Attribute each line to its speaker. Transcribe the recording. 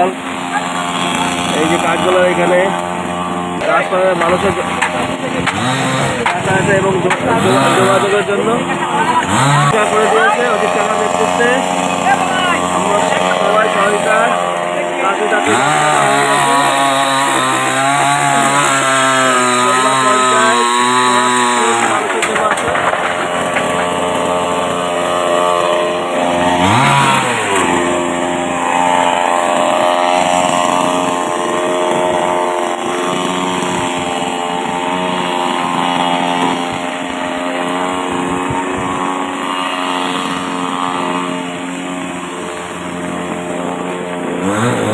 Speaker 1: কাঁঠাল এই যে কাঠগোলার এখানে রাস্তায় মানুষের যাতায়াতে এবং যোগাযোগের জন্য করে দিয়েছে অধিক টাকা নেতৃত্বে। আমরা সবাই সহযোগিতার Mm-hmm.